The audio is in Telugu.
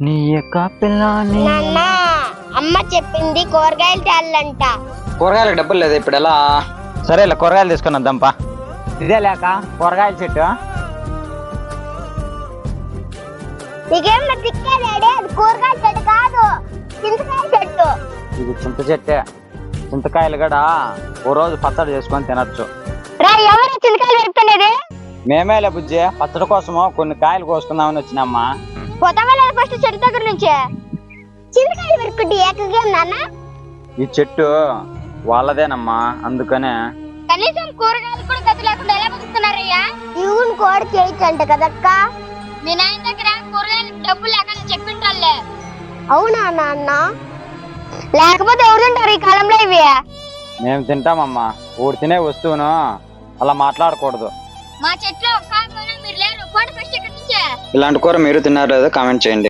నీ యొక్క పిల్లని. నాన్న అమ్మ చెప్పింది కూరగాయలు తేళ్ళంట కూరగాయలకు డబ్బులు లేదు ఇప్పుడు ఎలా? సరేలే కూరగాయలు తీసుకుని వద్దాంపా ఇదే లేక కూరగాయల చెట్టు. నీకేమన్నా తిక్కేదేడే అది కూరగాయల చెట్టు కాదు చింతకాయ చెట్టు. ఇది చింత చెట్టే. చింతకాయలు కూడా ఓ రోజు పచ్చడి చేసుకొని తినొచ్చు. రా ఎవరు చింతకాయలు పెడుతున్నది మేమేలే బుజ్జి పచ్చడి కోసము కొన్ని కాయలు కోసుకుందామని వచ్చినమ్మా. పోతావా లేదా ఫస్ట్ చెట్టు దగ్గర నుంచే? చింతకాయలు పెరుకుంటే ఏకగా నాన్న? ఈ చెట్టు వాళ్ళదేనమ్మా అందుకనే. కనీసం కూరగాయలు కూడా గతి లేకుండా ఎలా బతుకుతున్నారయ్యా? ఇవును కోడి చేయొచ్చంట కదక్క. మీ నాయన దగ్గర కూరగాయలు డబ్బులు లేకుండా చెప్పింటాలే అవునా నాన్న? లేకపోతే ఎవరు తింటారు ఈ కాలంలో ఇవి? మేము తింటామమ్మా ఊడు తినే వస్తువును అలా మాట్లాడకూడదు. మా చెట్లో ఒక్క మీరు లేరు. ఇలాంటి కూర మీరు తిన్నారో లేదో కామెంట్ చేయండి.